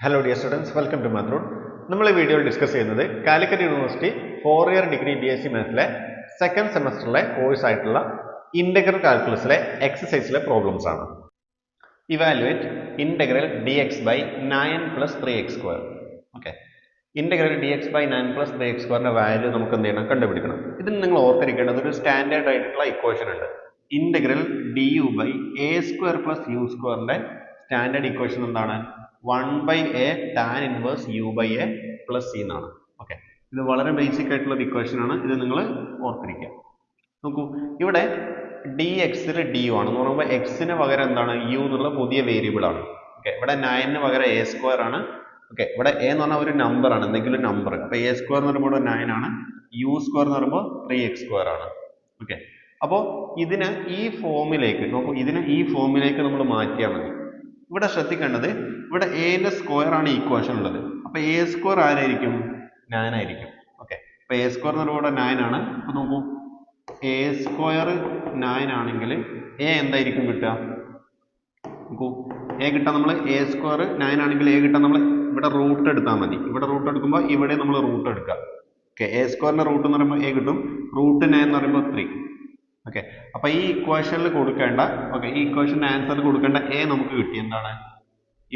Hello dear students welcome to മാത്രൂൺ നമ്മൾ ഈ വീഡിയോയിൽ ഡിസ്കസ് ചെയ്യുന്നത് Calicut university four year degree B S C മാത്സിലെ second സെമസ്റ്ററിലെ കോഴ്സ് ആയിട്ടുള്ള ഇന്റഗ്രൽ കാൽക്കുലസിലെ എക്സസൈസിലെ പ്രോബ്ലംസ് ആണ്. Evaluate integral d x by nine plus three x square okay integral d x by nine plus three x സ്ക്വയറിന്റെ value നമുക്ക് എന്ത് ചെയ്യണം? കണ്ടുപിടിക്കണം. ഇതിന് നിങ്ങൾ ഓർത്തിരിക്കേണ്ടത് ഒരു സ്റ്റാൻഡേർഡ് ആയിട്ടുള്ള ഇക്വേഷൻ ഉണ്ട്. Integral d u by a square plus u സ്ക്വയറിന്റെ സ്റ്റാൻഡേർഡ് ഇക്വേഷൻ എന്താണ്? One by a tan inverse u by a plus c എന്നാണ്. ഓക്കെ ഇത് വളരെ ബേസിക് ആയിട്ടുള്ള ഒരു ഇക്വേഷൻ ആണ്. ഇത് നിങ്ങൾ ഓർത്തിരിക്കുക. നോക്കൂ ഇവിടെ ഡി എക്സിൽ ഡി യു ആണ്. എന്ന് പറയുമ്പോൾ എക്സിന് പകരം എന്താണ്? യു എന്നുള്ള പുതിയ വേരിയബിൾ ആണ്. ഓക്കെ ഇവിടെ നയനിന് പകരം എ സ്ക്വയർ ആണ്. ഓക്കെ ഇവിടെ എ എന്ന് പറഞ്ഞാൽ ഒരു നമ്പർ ആണ്. എന്തെങ്കിലും നമ്പർ അപ്പൊ എ സ്ക്വയർ എന്ന് പറയുമ്പോൾ നയൻ ആണ്. യു സ്ക്വയർ എന്ന് പറയുമ്പോൾ ത്രീ എക്സ് സ്ക്വയർ ആണ്. ഓക്കെ അപ്പോൾ ഇതിന് ഈ ഫോമിലേക്ക് നോക്കൂ ഇതിന് ഈ ഫോമിലേക്ക് നമ്മൾ മാറ്റിയാൽ മതി. ഇവിടെ ശ്രദ്ധിക്കേണ്ടത് ഇവിടെ എന്റെ സ്ക്വയർ ആണ് ഈക്വേഷൻ ഉള്ളത്. അപ്പൊ എ സ്ക്വയർ ആരായിരിക്കും? നയൻ ആയിരിക്കും. ഓക്കെ അപ്പൊ എ സ്ക്വയർ എന്ന് പറയുമ്പോൾ നയൻ ആണ്. അപ്പൊ നോക്കൂ. എ സ്ക്വയർ നയൻ ആണെങ്കിൽ എ എന്തായിരിക്കും കിട്ടുക? നോക്കൂ. എ കിട്ടാൻ നമ്മൾ എ സ്ക്വയർ നയൻ ആണെങ്കിൽ എ കിട്ടാൻ നമ്മൾ ഇവിടെ റൂട്ട് എടുത്താൽ മതി. ഇവിടെ റൂട്ട് എടുക്കുമ്പോൾ ഇവിടെ നമ്മൾ റൂട്ട് എടുക്കുക. ഓക്കെ എ സ്ക്വയറിന്റെ റൂട്ട് എന്ന് പറയുമ്പോൾ എ കിട്ടും. റൂട്ട് നയൻ എന്ന് പറയുമ്പോൾ ത്രീ ഓക്കെ അപ്പോൾ ഈ ഇക്വേഷനിൽ കൊടുക്കേണ്ട ഓക്കെ ഈ ഇക്വേഷന്റെ ആൻസർ കൊടുക്കേണ്ട എ നമുക്ക് കിട്ടി. എന്താണ്?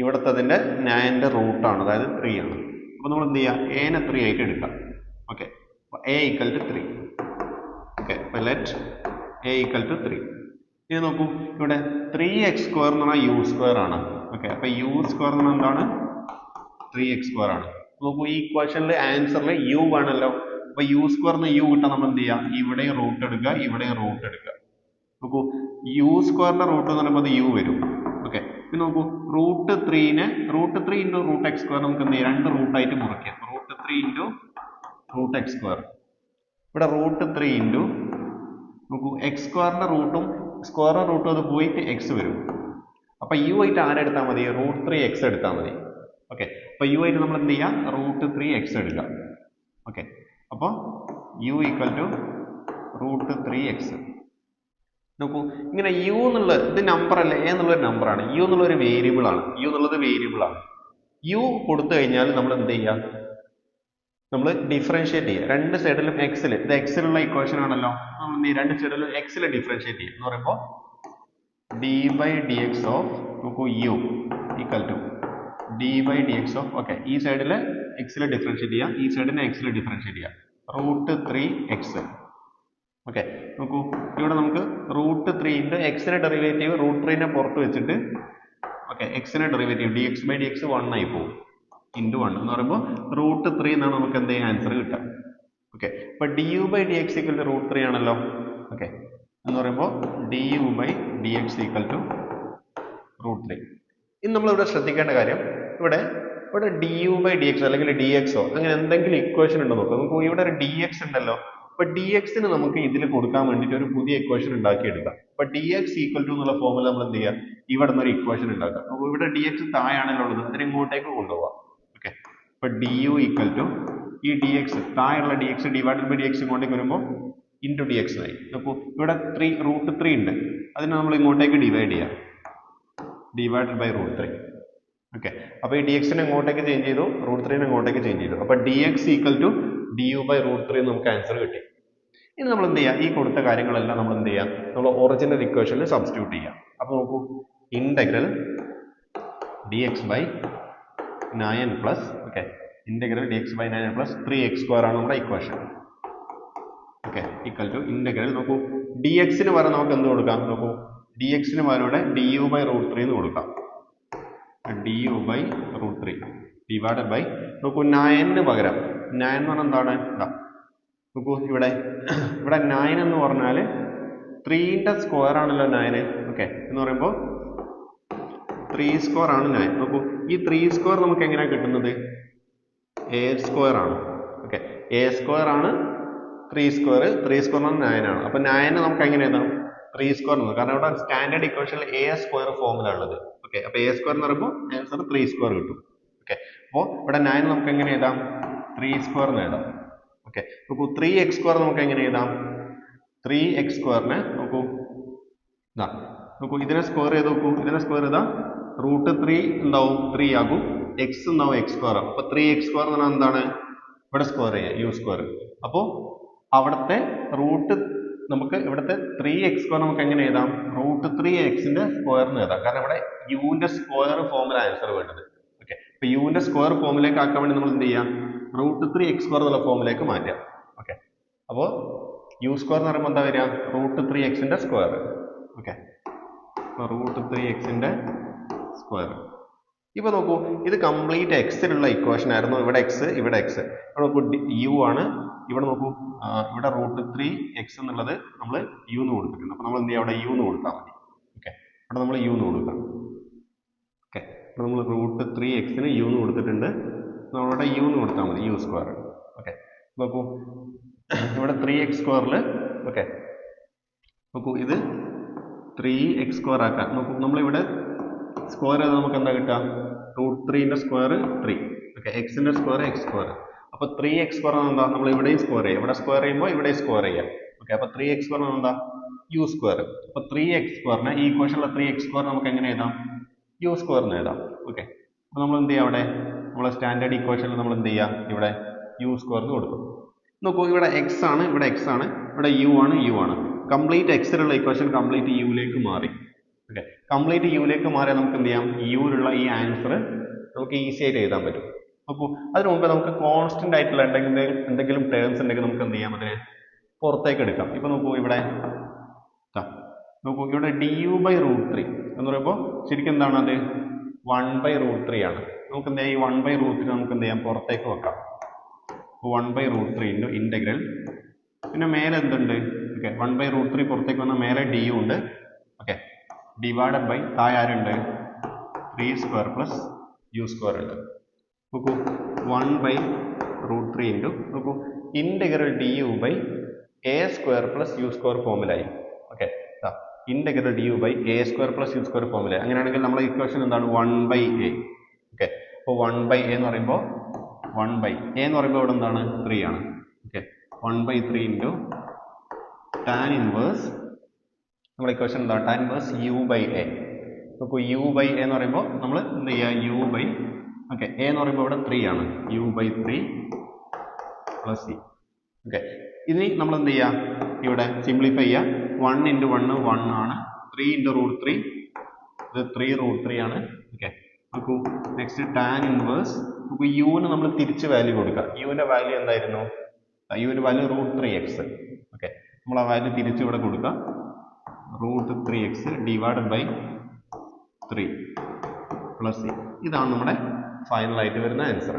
ഇവിടുത്തെ അതിന്റെ നയന്റെ റൂട്ടാണ് അതായത് ത്രീ ആണ്. അപ്പോൾ നമ്മൾ എന്ത് ചെയ്യുക? എനെ ത്രീ ആയിട്ട് എടുക്കാം ഓക്കെ അപ്പോൾ a equal to three okay അപ്പോൾ let a equal to three ഇനി നോക്കൂ. ഇവിടെ ത്രീ എക്സ് സ്ക്വയർ എന്ന് പറഞ്ഞാൽ യു സ്ക്വയർ ആണ്. ഓക്കെ അപ്പോൾ യു സ്ക്വയർ എന്ന് പറഞ്ഞാൽ എന്താണ്? ത്രീ എക്സ് സ്ക്വയർ ആണ്. നോക്കൂ ഈ ക്വസ്റ്റനിൽ ആൻസറിൽ യു ആണല്ലോ അപ്പോൾ യു സ്ക്വയർ എന്ന് യു കിട്ടാൻ നമ്മൾ എന്ത് ചെയ്യുക? ഇവിടെയും റൂട്ട് എടുക്കുക ഇവിടെയും റൂട്ട് എടുക്കുക. നോക്കൂ യു സ്ക്വയറിന്റെ റൂട്ട് എന്ന് പറയുമ്പോൾ അത് യു വരും. പിന്നെ നോക്കൂ root ത്രീന് root three into root x square നമുക്ക് എന്ത് ചെയ്യാം? രണ്ട് റൂട്ടായിട്ട് മുറിക്കാം. Root three into root x square ഇവിടെ റൂട്ട് ത്രീ ഇന്റു നോക്കൂ എക്സ് സ്ക്വയറിന്റെ റൂട്ടും സ്ക്വയർ റൂട്ടും അത് പോയിട്ട് എക്സ് വരും. അപ്പൊ യു ആയിട്ട് ആരെടുത്താൽ മതി? റൂട്ട് ത്രീ എക്സ് എടുത്താൽ മതി. ഓക്കെ അപ്പൊ യു ആയിട്ട് നമ്മൾ എന്ത് ചെയ്യാം? റൂട്ട് ത്രീ എക്സ് എടുക്കാം ഓക്കെ അപ്പോൾ u equal to root three x നോക്കൂ ഇങ്ങനെ യു എന്നുള്ള ഇത് നമ്പർ അല്ല? എ എന്നുള്ളൊരു നമ്പറാണ് യു എന്നുള്ള ഒരു വേരിയബിൾ ആണ്. യു എന്നുള്ളത് വേരിയബിൾ ആണ്. യു കൊടുത്തു കഴിഞ്ഞാൽ നമ്മൾ എന്ത് ചെയ്യാം നമ്മൾ ഡിഫറൻഷിയേറ്റ് ചെയ്യുക. രണ്ട് സൈഡിലും എക്സിൽ ഇത് എക്സിലുള്ള ഇക്വേഷൻ ആണല്ലോ. നമ്മൾ രണ്ട് സൈഡിലും എക്സിൽ ഡിഫറൻഷിയേറ്റ് ചെയ്യുക. എന്ന് പറയുമ്പോൾ d by d x of നോക്കൂ u equal to d by d x of okay ഈ സൈഡിൽ എക്സിൽ ഡിഫറൻഷിയേറ്റ് ചെയ്യാം ഈ സൈഡിന് എക്സിൽ ഡിഫറൻഷിയേറ്റ് ചെയ്യുക. റൂട്ട് ത്രീ എക്സ് ഓക്കെ നോക്കൂ. ഇവിടെ നമുക്ക് റൂട്ട് ത്രീ ഇന്റു എക്സിന്റെ ഡെറിവേറ്റീവ് റൂട്ട് ത്രീനെ പുറത്ത് വെച്ചിട്ട് ഓക്കെ എക്സിന്റെ derivative d x by d x one ആയി പോകും. ഇന്റു വൺ എന്ന് പറയുമ്പോൾ റൂട്ട് ത്രീ എന്നാണ് നമുക്ക് എന്ത് ആൻസർ കിട്ടുക. ഓക്കെ അപ്പോൾ d u by d x equal to root three ആണല്ലോ. ഓക്കെ എന്ന് പറയുമ്പോൾ d u by d x equal to root three ഇനി നമ്മളിവിടെ ശ്രദ്ധിക്കേണ്ട കാര്യം ഇവിടെ ഇവിടെ d u by d x അല്ലെങ്കിൽ ഡി എക്സോ അങ്ങനെ എന്തെങ്കിലും ഇക്വേഷൻ ഉണ്ടോ നോക്കാം നമുക്ക് ഇവിടെ ഒരു ഡി എക്സ് ഉണ്ടല്ലോ. അപ്പൊ ഡി എക്സിന് നമുക്ക് ഇതിൽ കൊടുക്കാൻ വേണ്ടിയിട്ട് ഒരു പുതിയ ഇക്വേഷൻ ഉണ്ടാക്കിയെടുക്കാം. അപ്പൊ ഡി എക്സ് ഈക്വൽ ടു എന്നുള്ള ഫോമുല നമ്മൾ എന്ത് ചെയ്യുക ഇവിടെ നിന്ന് ഒരു ഇക്വേഷൻ ഉണ്ടാക്കാം. അപ്പോൾ ഇവിടെ ഡി എക്സ് താഴെയാണല്ലോ ഉള്ളത്. അതിന് ഇങ്ങോട്ടേക്ക് കൊണ്ടുപോകാം ഓക്കെ അപ്പൊ ഡി യു ഈക്വൽ ടു ഈ ഡി എക്സ് താഴെയുള്ള d x divided by d x ഇങ്ങോട്ടേക്ക് വരുമ്പോൾ ഇന്റു ഡി എക്സ് ആയി. അപ്പോൾ ഇവിടെ ത്രീ റൂട്ട് ത്രീ ഉണ്ട്. അതിനെ നമ്മൾ ഇങ്ങോട്ടേക്ക് ഡിവൈഡ് ചെയ്യാം. Divided by root three okay അപ്പോൾ ഈ ഡി എക്സിനെ ഇങ്ങോട്ടേക്ക് ചേഞ്ച് ചെയ്തു റൂട്ട് ത്രീനെ ഇങ്ങോട്ടേക്ക് ചേഞ്ച് ചെയ്തു. അപ്പോൾ d x equal to d u by root three നമുക്ക് ആൻസർ കിട്ടി. ഇനി നമ്മൾ എന്ത് ചെയ്യുക ഈ കൊടുത്ത കാര്യങ്ങളെല്ലാം നമ്മൾ എന്ത് ചെയ്യുക നമ്മൾ ഒറിജിനൽ ഇക്വേഷനിൽ സബ്സ്റ്റിറ്റ്യൂട്ട് ചെയ്യാം. അപ്പോൾ നോക്കൂ. Integral d x by nine plus okay integral d x by nine plus three x square ആണ് നമ്മുടെ equation okay equal to integral നോക്കൂ. ഡി എക്സിന് പകരം നമുക്ക് എന്ത് കൊടുക്കാം? നോക്കൂ. ഡി എക്സിന് പകരം ഇവിടെ d u by root three എന്ന് കൊടുക്കാം. D u by root three divided by നോക്കൂ നയനിന് പകരം. നയൻ എന്ന് പറഞ്ഞാൽ എന്താണ്? നോക്കൂ ഇവിടെ. ഇവിടെ നയൻ എന്ന് പറഞ്ഞാൽ ത്രീന്റെ സ്ക്വയർ ആണല്ലോ നയന് ഓക്കെ എന്ന് പറയുമ്പോൾ ത്രീ സ്ക്വയർ ആണ് നയൻ നോക്കൂ ഈ ത്രീ സ്ക്വയർ നമുക്ക് എങ്ങനെയാണ് കിട്ടുന്നത്? എ സ്ക്വയർ ആണ്. ഓക്കെ എ സ്ക്വയർ ആണ് ത്രീ സ്ക്വയർ ത്രീ സ്ക്വയർ ആണ് നയൻ ആണ്. അപ്പോൾ നയന് നമുക്ക് എങ്ങനെ എഴുതാം? ത്രീ സ്ക്വയർ എന്ന് കാരണം ഇവിടെ സ്റ്റാൻഡേർഡ് ഇക്വേഷനിൽ എ സ്ക്വയർ ഫോമിലാണ് ഉള്ളത്. ഓക്കെ അപ്പൊ എ സ്ക്വയർ എന്ന് പറയുമ്പോൾ ആൻസർ ത്രീ സ്ക്വയർ കിട്ടും. ഓക്കെ അപ്പോൾ ഇവിടെ നയൻ നമുക്ക് എങ്ങനെ എഴുതാം? ത്രീ സ്ക്വയർ എന്ന് എഴുതാം. ഓക്കെ നോക്കൂ ത്രീ എക്സ് സ്ക്വയർ നമുക്ക് എങ്ങനെ എഴുതാം? ത്രീ എക്സ് സ്ക്വയറിനെ നോക്കൂ. ഇതാ നോക്കൂ ഇതിനെ സ്ക്വയർ ചെയ്ത് നോക്കൂ. ഇതിനെ സ്ക്വയർ ചെയ്താൽ റൂട്ട് ത്രീ ഉണ്ടാവും ത്രീ ആകും. എക്സ് ഉണ്ടാവും എക്സ് സ്ക്വയർ അപ്പൊ ത്രീ എക്സ് സ്ക്വയർ എന്ന് പറഞ്ഞാൽ എന്താണ്? ഇവിടെ സ്ക്വയർ ചെയ്യുക യു സ്ക്വയർ അപ്പോൾ അവിടുത്തെ റൂട്ട് നമുക്ക് ഇവിടുത്തെ ത്രീ എക്സ് സ്ക്വയർ നമുക്ക് എങ്ങനെ എഴുതാം? റൂട്ട് ത്രീ സ്ക്വയർ എന്ന് എഴുതാം. കാരണം ഇവിടെ യുവിന്റെ സ്ക്വയർ ഫോമിൽ ആൻസർ വേണ്ടത്. ഓക്കെ അപ്പൊ യുവിന്റെ സ്ക്വയർ ഫോമിലേക്ക് ആക്കാൻ വേണ്ടി നമ്മൾ എന്ത് ചെയ്യാം? റൂട്ട് ത്രീ എക്സ് സ്ക്വയർ എന്നുള്ള ഫോമിലേക്ക് മാറ്റാം ഓക്കെ അപ്പോൾ യു സ്ക്വയർ എന്ന് പറയുമ്പോൾ എന്താ വരിക? റൂട്ട് ത്രീ എക്സിന്റെ സ്ക്വയർ ഓക്കെ റൂട്ട് ത്രീ എക്സിന്റെ സ്ക്വയർ ഇപ്പൊ നോക്കൂ ഇത് കംപ്ലീറ്റ് എക്സിലുള്ള ഇക്വേഷൻ ആയിരുന്നു. ഇവിടെ എക്സ് ഇവിടെ എക്സ് ഇവിടെ നോക്കൂ യു ആണ്. ഇവിടെ നോക്കൂ ഇവിടെ റൂട്ട് ത്രീ എക്സ് എന്നുള്ളത് നമ്മൾ യു എന്ന് കൊടുത്തിട്ടുണ്ട് അപ്പൊ നമ്മൾ എന്ത് ചെയ്യാം അവിടെ യു എന്ന് കൊടുത്താൽ മതി. ഓക്കെ ഇവിടെ നമ്മൾ യു എന്ന് കൊടുക്കാം ഇവിടെ നമ്മൾ റൂട്ട് ത്രീ എക്സിന് യു എന്ന് കൊടുത്തിട്ടുണ്ട്. നമ്മളിവിടെ യു എന്ന് കൊടുത്താൽ മതി യു സ്ക്വയർ ഓക്കെ നോക്കൂ. ഇവിടെ ത്രീ എക്സ് സ്ക്വയറിൽ ഓക്കെ നോക്കൂ ഇത് ത്രീ എക്സ് സ്ക്വയർ ആക്കാം. നോക്കൂ നമ്മളിവിടെ സ്ക്വയർ ചെയ്താൽ നമുക്ക് എന്താ കിട്ടുക? റൂട്ട് ത്രീന്റെ സ്ക്വയർ ത്രീ ഓക്കെ എക്സിന്റെ സ്ക്വയർ എക്സ് സ്ക്വയർ അപ്പോൾ ത്രീ എക്സ് സ്ക്വയർ എന്താ? നമ്മൾ ഇവിടെയും സ്ക്വയർ ചെയ്യാം. ഇവിടെ സ്ക്വയർ ചെയ്യുമ്പോൾ ഇവിടെ സ്ക്വയർ ചെയ്യാം. ഓക്കെ അപ്പോൾ ത്രീ എക്സ് സ്ക്വയർ എന്താ? യു സ്ക്വയർ അപ്പോൾ ത്രീ എക്സ് സ്ക്വയറിനെ ഈ ഇക്വേഷനിലെ ത്രീ എക്സ് സ്ക്വയർ നമുക്ക് എങ്ങനെ എഴുതാം? യു സ്ക്വയർ എന്ന് എഴുതാം. ഓക്കെ അപ്പോൾ നമ്മൾ എന്ത് ചെയ്യുക അവിടെ? നമ്മളെ സ്റ്റാൻഡേർഡ് ഇക്വേഷനിൽ നമ്മൾ എന്ത് ചെയ്യുക ഇവിടെ യു സ്ക്വയർ എന്ന് കൊടുക്കും. നോക്കൂ ഇവിടെ എക്സ് ആണ് ഇവിടെ എക്സ് ആണ് ഇവിടെ യു ആണ് യു ആണ്. കംപ്ലീറ്റ് എക്സിലുള്ള ഇക്വേഷൻ കംപ്ലീറ്റ് യുയിലേക്ക് മാറി. ഓക്കെ കംപ്ലീറ്റ് യുയിലേക്ക് മാറിയാൽ നമുക്ക് എന്ത് ചെയ്യാം? യുവിലുള്ള ഈ ആൻസർ നമുക്ക് ഈസി ആയിട്ട് എഴുതാൻ പറ്റും. അപ്പോൾ അതിനു മുമ്പ് നമുക്ക് കോൺസ്റ്റന്റ് ആയിട്ടുള്ള എന്തെങ്കിലും എന്തെങ്കിലും ടേംസ് ഉണ്ടെങ്കിൽ നമുക്ക് എന്ത് ചെയ്യാം? അതിനെ പുറത്തേക്ക് എടുക്കാം. ഇപ്പൊ നോക്കൂ ഇവിടെ നോക്കൂ ഇവിടെ d u by root three എന്ന് പറയുമ്പോൾ ശരിക്കും എന്താണ് അത്? വൺ ബൈ റൂട്ട് ത്രീ ആണ്. നമുക്ക് എന്ത് ചെയ്യാം? ഈ വൺ ബൈ റൂട്ട് ത്രീ നമുക്ക് എന്ത് ചെയ്യാം? പുറത്തേക്ക് വെക്കാം. One by root three into integral പിന്നെ മേലെ എന്തുണ്ട്? Okay one by root three പുറത്തേക്ക് വന്നാൽ മേലെ ഡി യു ഉണ്ട്. ഓക്കെ ഡിവൈഡഡ് ബൈ താഴെ ആരുണ്ട്? Three square plus u square ഉണ്ട്. നോക്കൂ one by root three into നോക്കൂ integral d u by a square plus u square ഫോമിലായി okay integral d u by a square plus u square ഫോമിലായി അങ്ങനെയാണെങ്കിൽ നമ്മളെ equation എന്താണ്? One by a okay അപ്പോൾ one by a എന്ന് പറയുമ്പോൾ one by a എന്ന് പറയുമ്പോൾ ഇവിടെ എന്താണ്? ത്രീ ആണ്. Okay one by three into tan inverse നമ്മുടെ ഇക്വേഷൻ എന്താണ് tan inverse u by a നോക്കൂ യു ബൈ എ എന്ന് പറയുമ്പോൾ നമ്മൾ എന്ത് ചെയ്യുക യു ബൈ ഓക്കെ എ എന്ന് പറയുമ്പോൾ ഇവിടെ ത്രീ ആണ്. U by three plus C okay ഇനി നമ്മൾ എന്ത് ചെയ്യുക ഇവിടെ സിംപ്ലിഫൈ ചെയ്യുക വൺ ഇന്റു വണ്ണ് വൺ ആണ്. ത്രീ ഇന്റു റൂട്ട് ത്രീ ഇത് ത്രീ റൂട്ട് ത്രീ ആണ്. ഓക്കെ നോക്കൂ. നെക്സ്റ്റ് ടാൻ ഇൻവേഴ്സ് നമുക്ക് യുവിന് നമ്മൾ തിരിച്ച് വാല്യൂ കൊടുക്കുക യുവിന്റെ വാല്യൂ എന്തായിരുന്നു? യുവിന്റെ value root three x okay നമ്മൾ ആ വാല്യൂ തിരിച്ച് ഇവിടെ കൊടുക്കുക root three x divided by three plus ഇതാണ് നമ്മുടെ ഫൈനലായിട്ട് വരുന്ന ആൻസർ